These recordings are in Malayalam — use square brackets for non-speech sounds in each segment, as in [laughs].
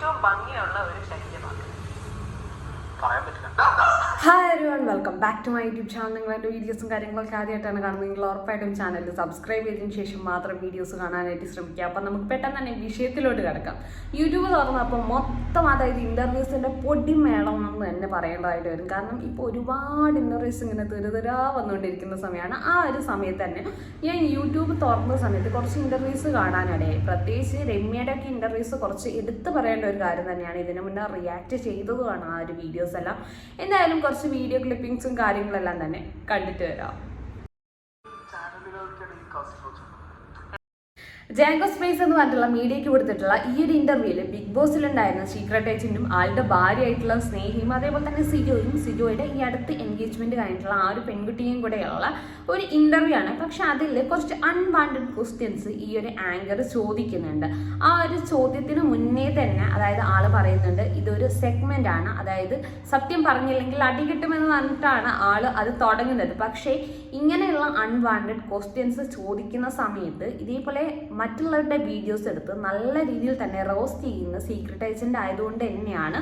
ഏറ്റവും ഭംഗിയുള്ള ഒരു ശരീരമാണ് hi everyone welcome back to my YouTube channel നിങ്ങൾ എന്റെ വീഡിയോസും കാര്യങ്ങളൊക്കെ ആദ്യമായിട്ടാണ് കാണുന്നത്. നിങ്ങൾ ഉറപ്പായിട്ടും ചാനൽ സബ്സ്ക്രൈബ് ചെയ്തതിന് ശേഷം മാത്രം വീഡിയോസ് കാണാനായിട്ട് ശ്രമിക്കുക. അപ്പം നമുക്ക് പെട്ടെന്ന് തന്നെ വിഷയത്തിലോട്ട് കിടക്കാം. യൂട്യൂബ് തുറന്നപ്പോൾ മൊത്തം അതായത് ഇന്റർവ്യൂസിന്റെ പൊടിമേളം എന്ന് തന്നെ പറയേണ്ടതായിട്ട് വരും. കാരണം ഇപ്പോൾ ഒരുപാട് ഇന്റർവ്യൂസ് ഇങ്ങനെ തെരുതെരാ വന്നുകൊണ്ടിരിക്കുന്ന സമയമാണ് ആ ഒരു സമയത്ത് തന്നെ ഞാൻ യൂട്യൂബ് തുറന്ന സമയത്ത് കുറച്ച് ഇന്റർവ്യൂസ് കാണാനിടയായി. പ്രത്യേകിച്ച് രമ്യയുടെ ഒക്കെ ഇന്റർവ്യൂസ് കുറച്ച് എടുത്തു പറയേണ്ട ഒരു കാര്യം തന്നെയാണ്. ഇതിനു മുന്നേ റിയാക്ട് ചെയ്തതുമാണ് ആ ഒരു വീഡിയോസ് എല്ലാം. എന്തായാലും കുറച്ച് വീഡിയോ ക്ലിപ്പിംഗ്സും കാര്യങ്ങളെല്ലാം തന്നെ കണ്ടിട്ട് വരാം. ജാങ്കോ സ്പേസ് എന്ന് പറഞ്ഞിട്ടുള്ള മീഡിയയ്ക്ക് കൊടുത്തിട്ടുള്ള ഈ ഒരു ഇന്റർവ്യൂവിൽ ബിഗ് ബോസിലുണ്ടായിരുന്ന സീക്രട്ട് ഏജന്റും ആളുടെ ഭാര്യയായിട്ടുള്ള സ്നേഹിയും അതേപോലെ തന്നെ സിജോയും സിജോയുടെ ഈ അടുത്ത് എൻഗേജ്മെന്റ് കഴിഞ്ഞിട്ടുള്ള ആ ഒരു പെൺകുട്ടിയും കൂടെയുള്ള ഒരു ഇന്റർവ്യൂ ആണ്. പക്ഷെ അതിൽ കുറച്ച് അൺവാണ്ടഡ് ക്വസ്റ്റ്യൻസ് ഈ ഒരു ആങ്കർ ചോദിക്കുന്നുണ്ട്. ആ ഒരു ചോദ്യത്തിന് മുന്നേ തന്നെ അതായത് ആൾ പറയുന്നുണ്ട് ഇതൊരു സെഗ്മെന്റ് ആണ്. അതായത് സത്യം പറഞ്ഞില്ലെങ്കിൽ അടി കിട്ടുമെന്ന് പറഞ്ഞിട്ടാണ് ആൾ അത് തുടങ്ങുന്നത്. പക്ഷേ ഇങ്ങനെയുള്ള അൺവാണ്ടഡ് ക്വസ്റ്റ്യൻസ് ചോദിക്കുന്ന സമയത്ത് ഇതേപോലെ മറ്റുള്ളവരുടെ വീഡിയോസ് എടുത്ത് നല്ല രീതിയിൽ തന്നെ റോസ്റ്റ് ചെയ്യുന്ന സീക്രട്ട് ഏജന്റ് ആയതുകൊണ്ട് തന്നെയാണ്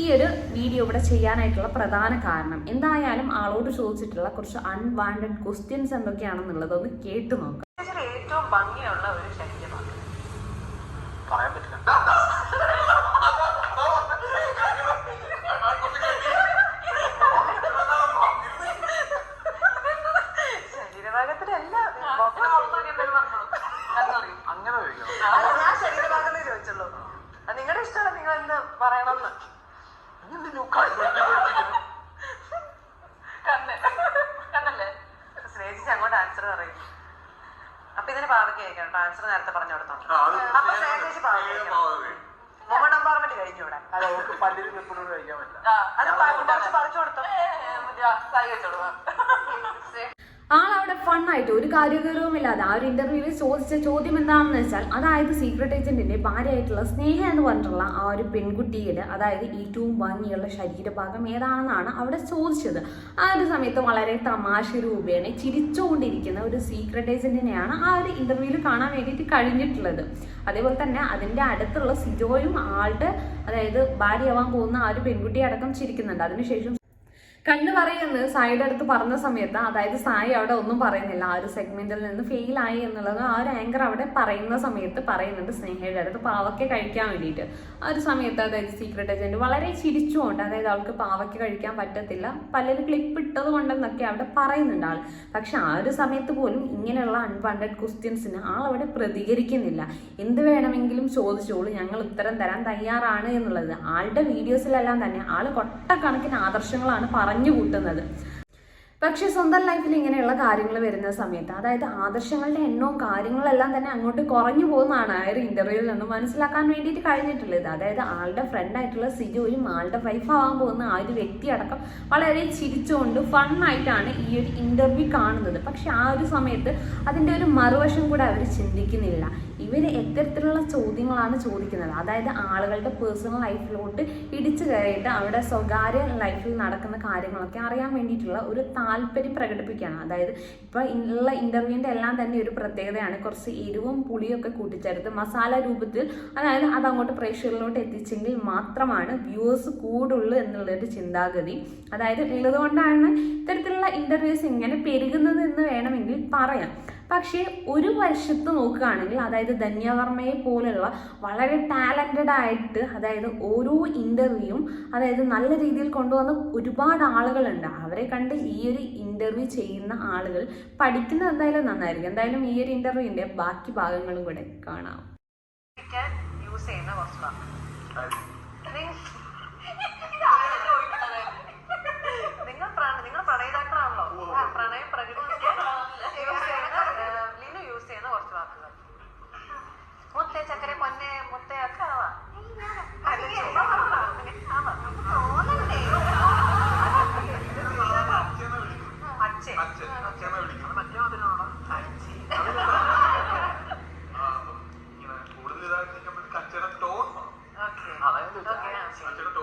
ഈ ഒരു വീഡിയോ ഇവിടെ ചെയ്യാനായിട്ടുള്ള പ്രധാന കാരണം. എന്തായാലും ആളോട് ചോദിച്ചിട്ടുള്ള കുറച്ച് അൺവാണ്ടഡ് ക്വസ്റ്റ്യൻസ് എന്തൊക്കെയാണെന്നുള്ളത് ഒന്ന് കേട്ടു നോക്കാം. ഏറ്റവും ഭംഗിയുള്ള ഒരു അങ്ങോട്ട് ആൻസർ പറയും. അപ്പൊ ഇതിന് പാവയ്ക്കായിരിക്കണം കേട്ടോ ആൻസർ നേരത്തെ പറഞ്ഞു കൊടുത്തോണ്ട് ആ, അപ്പൊ. മൊമെന്റ് എംപവർമെന്റ് കഴിഞ്ഞു ഇവിടെ. വെപ്പിനോട് കഴിക്കാൻ പറ്റില്ല. അത് കുറച്ച് പറിച്ചു കൊടുത്തോ. സായി ആളവിടെ ഫണ്ണായിട്ട് ഒരു കാര്യഗൗരവമില്ലാതെ ആ ഒരു ഇന്റർവ്യൂവിൽ ചോദിച്ച ചോദ്യം എന്താണെന്ന് വെച്ചാൽ അതായത് സീക്രട്ട് ഏജന്റിന്റെ ഭാര്യയായിട്ടുള്ള സ്നേഹ എന്ന് പറഞ്ഞിട്ടുള്ള ആ ഒരു പെൺകുട്ടിയുടെ അതായത് ഏറ്റവും ഭംഗിയുള്ള ശരീരഭാഗം ഏതാണെന്നാണ് അവിടെ ചോദിച്ചത്. ആ ഒരു സമയത്ത് വളരെ തമാശ രൂപേണ ചിരിച്ചുകൊണ്ടിരിക്കുന്ന ഒരു സീക്രട്ട് ഏജന്റിനെയാണ് ആ ഒരു ഇന്റർവ്യൂവിൽ കാണാൻ വേണ്ടിയിട്ട് കഴിഞ്ഞിട്ടുള്ളത്. അതേപോലെ തന്നെ അതിന്റെ അടുത്തുള്ള സിജോയും ആളുടെ അതായത് ഭാര്യയാവാൻ പോകുന്ന ആ ഒരു പെൺകുട്ടി അടക്കം ചിരിക്കുന്നുണ്ട്. അതിനുശേഷം കണ്ണു പറയുന്നത് സായിയുടെ അടുത്ത് പറഞ്ഞ സമയത്ത് അതായത് സായി അവിടെ ഒന്നും പറയുന്നില്ല ആ ഒരു സെഗ്മെന്റിൽ നിന്ന് ഫെയിൽ ആയി എന്നുള്ളത് ആ ഒരു ആങ്കർ അവിടെ പറയുന്ന സമയത്ത് പറയുന്നുണ്ട് സ്നേഹയുടെ അടുത്ത് പാവയ്ക്ക കഴിക്കാൻ വേണ്ടിയിട്ട്. ആ ഒരു സമയത്ത് അതായത് സീക്രട്ട് ഏജന്റ് വളരെ ചിരിച്ചുകൊണ്ട് അതായത് അവൾക്ക് പാവയ്ക്ക കഴിക്കാൻ പറ്റത്തില്ല പലരും ക്ലിപ്പ് ഇട്ടത് കൊണ്ടെന്നൊക്കെ അവിടെ പറയുന്നുണ്ട് ആൾ. പക്ഷെ ആ ഒരു സമയത്ത് പോലും ഇങ്ങനെയുള്ള അൺവാണ്ടഡ് ക്വസ്റ്റ്യൻസിന് ആൾ അവിടെ പ്രതികരിക്കുന്നില്ല. എന്ത് വേണമെങ്കിലും ചോദിച്ചോളൂ ഞങ്ങൾ ഉത്തരം തരാൻ തയ്യാറാണ് എന്നുള്ളത്. ആളുടെ വീഡിയോസിലെല്ലാം തന്നെ ആൾ കൊട്ടക്കണക്കിന് ആദർശങ്ങളാണ് പറഞ്ഞു കൂട്ടുന്നത്. പക്ഷേ സ്വന്തം ലൈഫിൽ ഇങ്ങനെയുള്ള കാര്യങ്ങൾ വരുന്ന സമയത്ത് അതായത് ആദർശങ്ങളുടെ എണ്ണവും കാര്യങ്ങളെല്ലാം തന്നെ അങ്ങോട്ട് കുറഞ്ഞു പോകുന്നതാണ് ആ ഒരു ഇന്റർവ്യൂവിൽ നിന്ന് മനസ്സിലാക്കാൻ വേണ്ടിയിട്ട് കഴിഞ്ഞിട്ടുള്ളത്. അതായത് ആളുടെ ഫ്രണ്ട് ആയിട്ടുള്ള സിജോയും ആളുടെ വൈഫ് ആവാൻ പോകുന്ന ആ ഒരു വ്യക്തി അടക്കം വളരെ ചിരിച്ചുകൊണ്ട് ഫണ്ണായിട്ടാണ് ഈ ഒരു ഇന്റർവ്യൂ കാണുന്നത്. പക്ഷെ ആ ഒരു സമയത്ത് അതിന്റെ ഒരു മറുവശം കൂടെ അവർ ചിന്തിക്കുന്നില്ല. ഇവർ എത്തരത്തിലുള്ള ചോദ്യങ്ങളാണ് ചോദിക്കുന്നത്. അതായത് ആളുകളുടെ പേഴ്സണൽ ലൈഫിലോട്ട് ഇടിച്ചു കയറിയിട്ട് അവരുടെ സ്വകാര്യ ലൈഫിൽ നടക്കുന്ന കാര്യങ്ങളൊക്കെ അറിയാൻ വേണ്ടിയിട്ടുള്ള ഒരു താല്പര്യം പ്രകടിപ്പിക്കുകയാണ്. അതായത് ഇപ്പോൾ ഉള്ള ഇന്റർവ്യൂവിന്റെ എല്ലാം തന്നെ ഒരു പ്രത്യേകതയാണ്. കുറച്ച് എരിവും പുളിയും ഒക്കെ കൂട്ടിച്ചേർത്ത് മസാല രൂപത്തിൽ അതായത് അത് അങ്ങോട്ട് പ്രേക്ഷകരിലോട്ട് എത്തിച്ചെങ്കിൽ മാത്രമാണ് വ്യൂവേഴ്സ് കൂടുള്ളൂ എന്നുള്ളൊരു ചിന്താഗതി. അതായത് ഉള്ളതുകൊണ്ടാണ് ഇത്തരത്തിലുള്ള ഇന്റർവ്യൂസ് ഇങ്ങനെ പെരുകുന്നത് എന്ന് വേണമെങ്കിൽ പറയാം. പക്ഷേ ഒരു വശത്ത് നോക്കുകയാണെങ്കിൽ അതായത് ധന്യവർമ്മയെ പോലുള്ള വളരെ ടാലന്റഡ് ആയിട്ട് അതായത് ഓരോ ഇന്റർവ്യൂവും അതായത് നല്ല രീതിയിൽ കൊണ്ടുവന്ന ഒരുപാട് ആളുകളുണ്ട്. അവരെ കണ്ട് ഈ ഒരു ഇന്റർവ്യൂ ചെയ്യുന്ന ആളുകൾ പഠിക്കുന്നത് എന്തായാലും നന്നായിരിക്കും. എന്തായാലും ഈ ഒരു ഇന്റർവ്യൂവിന്റെ ബാക്കി ഭാഗങ്ങളും കൂടെ കാണാം. യൂസ് ചെയ്യുന്ന കുറച്ച് വാക്ക് നിങ്ങൾ പ്രണ- നിങ്ങൾ പ്രണയിതാക്കളാണല്ലോ ആ, പ്രണയം പ്രകടിപ്പിക്കാൻ യൂസ് ചെയ്യുന്ന ഏഹ്, ലിനു യൂസ് ചെയ്യുന്ന കുറച്ച് വാക്കുകൾ മുത്തേ ചക്കര പൊന്നെ മുത്തേ ഒക്കെ ആവാം അല്ല, ചുമ്മാ പറഞ്ഞതാ. അങ്ങനെ ആവാം. അച്ഛേ. അച്ഛൻ. ഓക്കേ. അച്ഛനെ വിളിക്കും. അത് മറ്റേ അതിനാണോ? അച്ഛേ. ആ, ഇങ്ങനെ കൂടുതൽ ഇതായിട്ട് നിൽക്കുമ്പോഴത്തേക്ക് അച്ഛയുടെ ടോൺ മാറും. ഓക്കേ. അതായത് ഓക്കേ, ആ, ശരി. അച്ഛയുടെ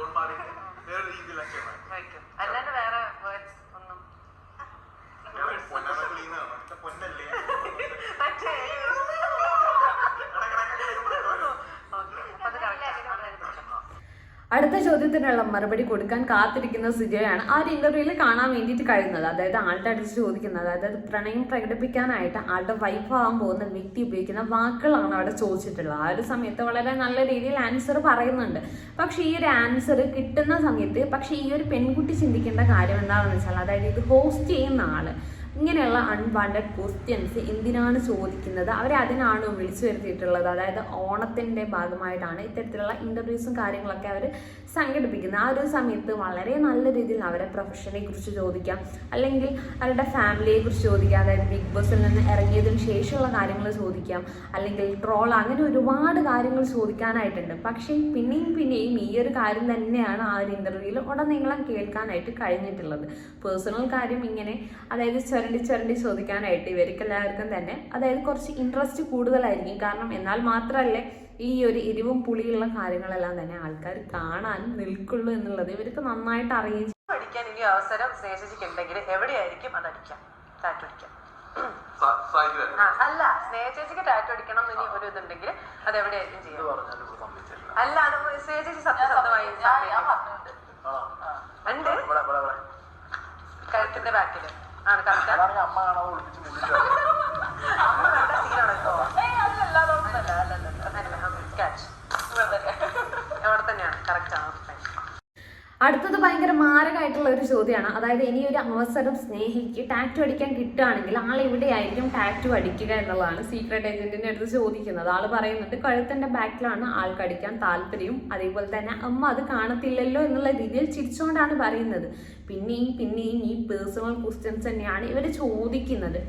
ചോദ്യത്തിനുള്ള മറുപടി കൊടുക്കാൻ കാത്തിരിക്കുന്ന സുജയാണ് ആ ഒരു ഇന്റർവ്യൂവിൽ കാണാൻ വേണ്ടിയിട്ട് കഴിയുന്നത്. അതായത് ആളുടെ അടുത്ത് ചോദിക്കുന്നത് അതായത് പ്രണയം പ്രകടിപ്പിക്കാനായിട്ട് ആളുടെ ആവാൻ പോകുന്ന വ്യക്തി ഉപയോഗിക്കുന്ന വാക്കുകളാണ് അവിടെ ചോദിച്ചിട്ടുള്ളത്. ആ ഒരു സമയത്ത് വളരെ നല്ല രീതിയിൽ ആൻസർ പറയുന്നുണ്ട്. പക്ഷേ ഈ ഒരു ആൻസർ കിട്ടുന്ന സമയത്ത് പക്ഷേ ഈ ഒരു പെൺകുട്ടി ചിന്തിക്കേണ്ട കാര്യം എന്താണെന്ന് വെച്ചാൽ അതായത് ഇത് ഹോസ്റ്റ് ചെയ്യുന്ന ആൾ ഇങ്ങനെയുള്ള അൺവാണ്ടഡ് ക്വസ്റ്റ്യൻസ് എന്തിനാണ് ചോദിക്കുന്നത്? അവരെ അതിനാണ് വിളിച്ചു വരുത്തിയിട്ടുള്ളത്? അതായത് ഓണത്തിന്റെ ഭാഗമായിട്ടാണ് ഇത്തരത്തിലുള്ള ഇന്റർവ്യൂസും കാര്യങ്ങളൊക്കെ അവർ സംഘടിപ്പിക്കുന്നത്. ആ ഒരു സമയത്ത് വളരെ നല്ല രീതിയിൽ അവരെ പ്രൊഫഷനെ കുറിച്ച് ചോദിക്കാം. അല്ലെങ്കിൽ അവരുടെ ഫാമിലിയെ കുറിച്ച് ചോദിക്കാം. അതായത് ബിഗ് ബോസിൽ നിന്ന് ഇറങ്ങിയതിന് ശേഷമുള്ള കാര്യങ്ങൾ ചോദിക്കാം. അല്ലെങ്കിൽ ട്രോൾ അങ്ങനെ ഒരുപാട് കാര്യങ്ങൾ ചോദിക്കാനായിട്ടുണ്ട്. പക്ഷേ പിന്നെയും പിന്നെയും ഈ ഒരു കാര്യം തന്നെയാണ് ആ ഒരു ഇന്റർവ്യൂവിൽ ഉടനീളം കേൾക്കാനായിട്ട് കഴിഞ്ഞിട്ടുള്ളത്. പേഴ്സണൽ കാര്യം ഇങ്ങനെ അതായത് ചുരണ്ടി ചുരണ്ടി ചോദിക്കാനായിട്ട് ഇവർക്ക് എല്ലാവർക്കും തന്നെ അതായത് കുറച്ച് ഇൻട്രസ്റ്റ് കൂടുതലായിരിക്കും. കാരണം എന്നാൽ മാത്രമല്ലേ ഈ ഒരു എരിവും പുളിയുള്ള കാര്യങ്ങളെല്ലാം തന്നെ ആൾക്കാർ കാണാൻ നിൽക്കുള്ളൂ എന്നുള്ളത് ഇവർക്ക് നന്നായിട്ട് അറിയുകയും പഠിക്കാൻ ഇനി അവസരം സ്നേഹിച്ചിട്ടുണ്ടെങ്കിൽ എവിടെയായിരിക്കും അത് അടിക്കാം. ടാറ്റു അടിക്കാം അല്ല സ്നേഹചേച്ചിക്ക് ടാറ്റു അടിക്കണം എന്ന് ഇനി ഒരു ഇതുണ്ടെങ്കിൽ അത് എവിടെയായിരിക്കും ചെയ്യാം അല്ല അത് സ്നേഹചേച്ചി സത്യസന്ധമായി സമ്മതിക്കും. ആണോ? ഉണ്ട് ഇവിടെ, ഇവിടെ, ഇവിടെ. കഴുത്തിന്റെ ബാക്കിൽ ആണ് കറക്റ്റ് അതാണെങ്കിൽ അമ്മ കാണാതെ ഒളിപ്പിച്ച് മുന്നിട്ട് അമ്മ കണ്ട സീനാണ് കേട്ടോ ക്യാച്ച് അവിടെ തന്നെയാണ് കറക്റ്റ് ആണ് Thank you. അടുത്തത് ഭയങ്കര മാരകമായിട്ടുള്ള ഒരു ചോദ്യമാണ് അതായത് ഇനി ഒരു അവസരം സ്നേഹിക്ക് ടാറ്റു അടിക്കാൻ കിട്ടുകയാണെങ്കിൽ ആൾ എവിടെയായിരിക്കും ടാറ്റു അടിക്കുക എന്നുള്ളതാണ് സീക്രട്ട് ഏജന്റിന്റെ അടുത്ത് ചോദിക്കുന്നത്. ആൾ പറയുന്നുണ്ട് കഴുത്തിന്റെ ബാക്കിലാണ് ആൾക്ക് അടിക്കാൻ താല്പര്യം അതേപോലെ തന്നെ അമ്മ അത് കാണത്തില്ലല്ലോ എന്നുള്ള രീതിയിൽ ചിരിച്ചുകൊണ്ടാണ് പറയുന്നത്. പിന്നെയും പിന്നെയും ഈ പേഴ്സണൽ ക്വസ്റ്റ്യൻസ് തന്നെയാണ് ഇവർ ചോദിക്കുന്നത്.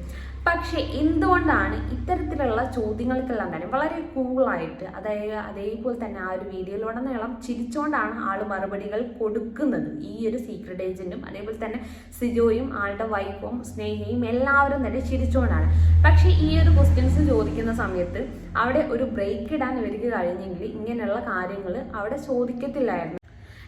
പക്ഷേ എന്തുകൊണ്ടാണ് ഇത്തരത്തിലുള്ള ചോദ്യങ്ങൾക്കെല്ലാം തന്നെ വളരെ കൂളായിട്ട് അതായത് അതേപോലെ തന്നെ ആ ഒരു വീഡിയോയിലുടനീളം ചിരിച്ചുകൊണ്ടാണ് ആൾ മറുപടികൾ കൊടുക്കുന്നത്. ഈ ഒരു സീക്രട്ട് ഏജന്റും അതേപോലെ തന്നെ സിജോയും ആളുടെ വൈഫും സ്നേഹയും എല്ലാവരും തന്നെ ചിരിച്ചുകൊണ്ടാണ് പക്ഷേ ഈ ഒരു ക്വസ്റ്റ്യൻസ് ചോദിക്കുന്ന സമയത്ത് അവിടെ ഒരു ബ്രേക്ക് ഇടാൻ ഇവർക്ക് കഴിഞ്ഞെങ്കിൽ ഇങ്ങനെയുള്ള കാര്യങ്ങൾ അവിടെ ചോദിക്കത്തില്ലായിരുന്നു.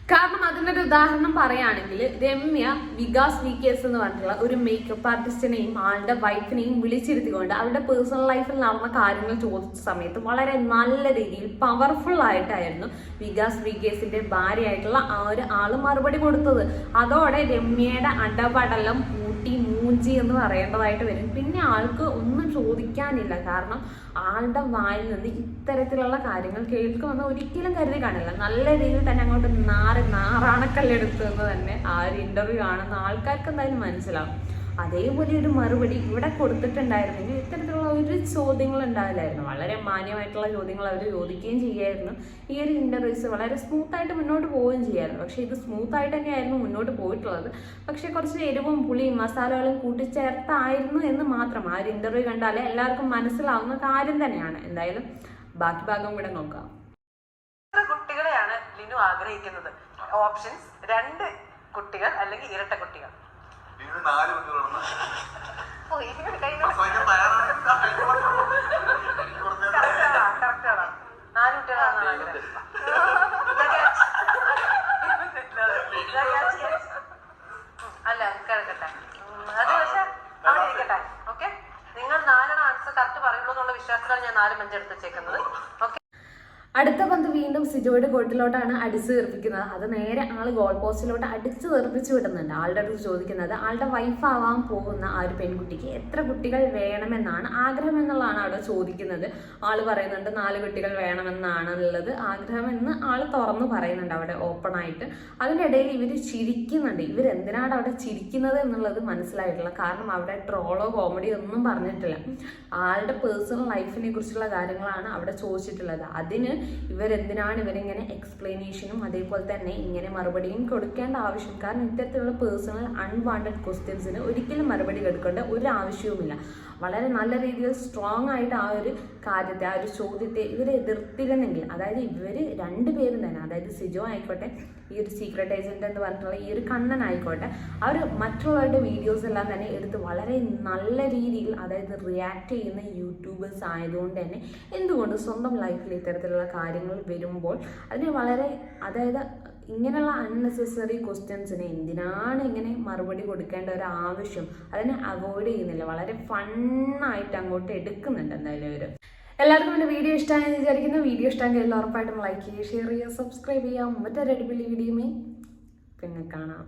കാരണം അതിനൊരു ഉദാഹരണം പറയുകയാണെങ്കിൽ Ramya Vikas V K S എന്ന് പറഞ്ഞിട്ടുള്ള ഒരു മേക്കപ്പ് ആർട്ടിസ്റ്റിനെയും ആളുടെ വൈഫിനെയും വിളിച്ചിരുത്തിക്കൊണ്ട് അവരുടെ പേഴ്സണൽ ലൈഫിൽ നടന്ന കാര്യങ്ങൾ ചോദിച്ച സമയത്ത് വളരെ നല്ല രീതിയിൽ പവർഫുൾ ആയിട്ടായിരുന്നു വികാസ് വി കെ എസിന്റെ ഭാര്യയായിട്ടുള്ള ആ ഒരു ആൾ മറുപടി കൊടുത്തത്. അതോടെ രമ്യയുടെ അടപടലം കൂട്ടി മൂഞ്ചി എന്ന് പറയേണ്ടതായിട്ട് വരും. പിന്നെ ആൾക്ക് ഒന്നും ചോദിക്കാനില്ല. കാരണം ആളുടെ വായിൽ നിന്ന് ഇത്തരത്തിലുള്ള കാര്യങ്ങൾ കേൾക്കുമെന്ന് ഒരിക്കലും കരുതി കാണില്ല. നല്ല രീതിയിൽ തന്നെ അങ്ങോട്ട് നാറ് നാറാണക്കല്ലെടുത്തു എന്ന് തന്നെ ആ ഒരു ഇന്റർവ്യൂ കാണുന്ന ആൾക്കാർക്ക് എന്തായാലും മനസ്സിലാവും. അതേപോലെ ഒരു മറുപടി ഇവിടെ കൊടുത്തിട്ടുണ്ടായിരുന്നെങ്കിൽ ഇത്തരത്തിലുള്ള ഒരു ചോദ്യങ്ങൾ ഉണ്ടാവില്ലായിരുന്നു. വളരെ മാന്യമായിട്ടുള്ള ചോദ്യങ്ങൾ അവർ ചോദിക്കുകയും ചെയ്യായിരുന്നു. ഈ ഒരു ഇന്റർവ്യൂസ് വളരെ സ്മൂത്ത് ആയിട്ട് മുന്നോട്ട് പോവുകയും ചെയ്യായിരുന്നു. പക്ഷെ ഇത് സ്മൂത്ത് ആയിട്ട് തന്നെയായിരുന്നു മുന്നോട്ട് പോയിട്ടുള്ളത്. പക്ഷേ കുറച്ച് എരിവും പുളിയും മസാലകളും കൂട്ടിച്ചേർത്തായിരുന്നു എന്ന് മാത്രം. ആ ഒരു ഇന്റർവ്യൂ കണ്ടാലേ എല്ലാവർക്കും മനസ്സിലാവുന്ന കാര്യം തന്നെയാണ്. എന്തായാലും ബാക്കി ഭാഗം കൂടെ നോക്കാം. കുട്ടികളെയാണ് ലിനു ആഗ്രഹിക്കുന്നത്? ഓപ്ഷൻസ് രണ്ട് കുട്ടികൾ അല്ലെങ്കിൽ ഇരട്ട കുട്ടികൾ. ഇതിന് നാല് കുട്ടികളാണ്. [laughs] അല്ല കിടക്കട്ടെ അത് പക്ഷെ അവിടെ ഇരിക്കട്ടെ. ഓക്കെ? നിങ്ങൾ നാലെണ്ണം ആൻസർ കറക്റ്റ് പറയുള്ളൂ എന്നുള്ള വിശ്വാസത്തിലാണ് ഞാൻ നാല് ബെഞ്ച് എടുത്ത് വെച്ചേക്കുന്നത്. അടുത്ത പന്ത് വീണ്ടും സിജോയുടെ കോട്ടിലോട്ടാണ് അടിച്ചു തീർപ്പിക്കുന്നത്. അത് നേരെ ആൾ ഗോൾ പോസ്റ്റിലോട്ട് അടിച്ചു തീർപ്പിച്ചു വിടുന്നുണ്ട്. ആളുടെ അടുത്ത് ചോദിക്കുന്നത് ആളുടെ വൈഫ് ആവാൻ പോകുന്ന ആ ഒരു പെൺകുട്ടിക്ക് എത്ര കുട്ടികൾ വേണമെന്നാണ് ആഗ്രഹം എന്നുള്ളതാണ് അവിടെ ചോദിക്കുന്നത്. ആൾ പറയുന്നുണ്ട് നാല് കുട്ടികൾ വേണമെന്നാണ് ഉള്ളത് ആഗ്രഹം എന്ന് ആൾ തുറന്നു പറയുന്നുണ്ട് അവിടെ ഓപ്പൺ ആയിട്ട്. അതിന്റെ ഇടയിൽ ഇവർ ചിരിക്കുന്നുണ്ട്. ഇവർ എന്തിനാണ് അവിടെ ചിരിക്കുന്നത് എന്നുള്ളത് മനസ്സിലായിട്ടുള്ള കാരണം അവിടെ ട്രോളോ കോമഡി ഒന്നും പറഞ്ഞിട്ടില്ല. ആളുടെ പേഴ്സണൽ ലൈഫിനെ കുറിച്ചുള്ള കാര്യങ്ങളാണ് അവിടെ ചോദിച്ചിട്ടുള്ളത്. അതിന് ഇവരെന്തിനാണ് ഇവരിങ്ങനെ എക്സ്പ്ലനേഷനും അതേപോലെ തന്നെ ഇങ്ങനെ മറുപടിയും കൊടുക്കേണ്ട ആവശ്യം? കാരണം ഇത്തരത്തിലുള്ള പേഴ്സണൽ അൺവാണ്ടഡ് ക്വസ്റ്റ്യൻസിന് ഒരിക്കലും മറുപടി കൊടുക്കേണ്ട ഒരു ആവശ്യവുമില്ല. വളരെ നല്ല രീതിയിൽ സ്ട്രോങ് ആയിട്ട് ആ ഒരു കാര്യത്തെ ആ ഒരു ചോദ്യത്തെ ഇവർ എതിർത്തിരുന്നെങ്കിൽ അതായത് ഇവർ രണ്ടുപേരും തന്നെ അതായത് സിജോ ആയിക്കോട്ടെ ഈ ഒരു സീക്രട്ട് ഏജന്റ് എന്ന് പറഞ്ഞിട്ടുള്ള ഈ ഒരു കണ്ണൻ ആയിക്കോട്ടെ അവർ മറ്റുള്ളവരുടെ വീഡിയോസ് എല്ലാം തന്നെ എടുത്ത് വളരെ നല്ല രീതിയിൽ അതായത് റിയാക്ട് ചെയ്യുന്ന യൂട്യൂബേഴ്സ് ആയതുകൊണ്ട് തന്നെ എന്തുകൊണ്ട് സ്വന്തം ലൈഫിൽ ഇത്തരത്തിലുള്ള കാര്യങ്ങൾ വരുമ്പോൾ അതിനെ വളരെ അതായത് ഇങ്ങനെയുള്ള അൺനെസസറി ക്വസ്റ്റ്യൻസിന് എന്തിനാണ് ഇങ്ങനെ മറുപടി കൊടുക്കേണ്ട ഒരു ആവശ്യം? അതിനെ അവോയ്ഡ് ചെയ്യുന്നില്ല. വളരെ ഫണ്ണായിട്ട് അങ്ങോട്ട് എടുക്കുന്നുണ്ട് എന്തായാലും അവർ എല്ലാവർക്കും എന്റെ വീഡിയോ ഇഷ്ടമായെന്ന് വിചാരിക്കുന്നു. വീഡിയോ ഇഷ്ടമെങ്കിൽ എല്ലാം ഉറപ്പായിട്ടും ലൈക്ക് ചെയ്യുക ഷെയർ ചെയ്യുക സബ്സ്ക്രൈബ് ചെയ്യുക. മറ്റൊരു അടിപൊളി വീഡിയോമേ പിന്നെ കാണാം.